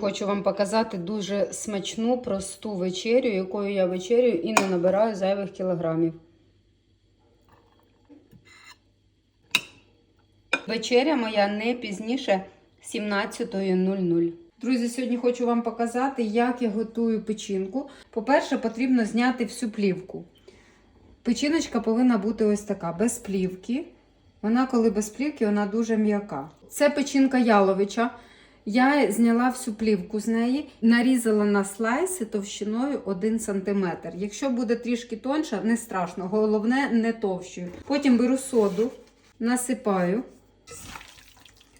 Хочу вам показати дуже смачну, просту вечерю, якою я вечерюю і не набираю зайвих кілограмів. Вечеря моя не пізніше 17.00. Друзі, сьогодні хочу вам показати, як я готую печінку. По-перше, потрібно зняти всю плівку. Печіночка повинна бути ось така, без плівки. Вона, коли без плівки, вона дуже м'яка. Це печінка яловича. Я зняла всю плівку з неї, нарізала на слайси товщиною 1 см. Якщо буде трішки тонша, не страшно, головне не товщою. Потім беру соду, насипаю,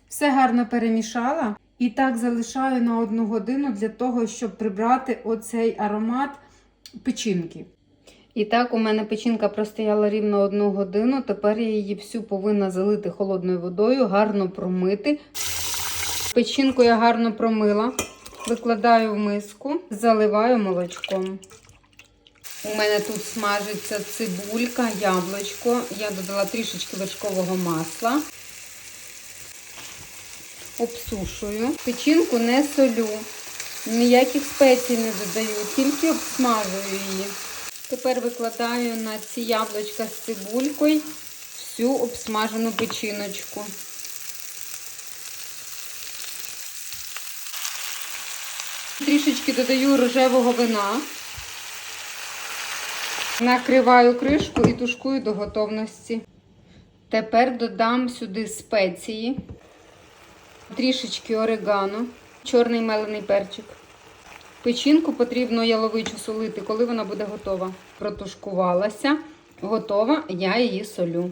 все гарно перемішала і так залишаю на 1 годину для того, щоб прибрати оцей аромат печінки. І так, у мене печінка простояла рівно 1 годину. Тепер я її всю повинна залити холодною водою, гарно промити. Печінку я гарно промила, викладаю в миску, заливаю молочком. У мене тут смажиться цибулька, яблучко. Я додала трішечки вершкового масла. Обсушую. Печінку не солю, ніяких спецій не додаю, тільки обсмажую її. Тепер викладаю на ці яблучка з цибулькою всю обсмажену печіночку. Трішечки додаю рожевого вина. Накриваю кришку і тушкую до готовності. Тепер додам сюди спеції, трішечки орегано, чорний мелений перчик. Печінку потрібно яловичу солити, коли вона буде готова. Протушкувалася, готова, я її солю.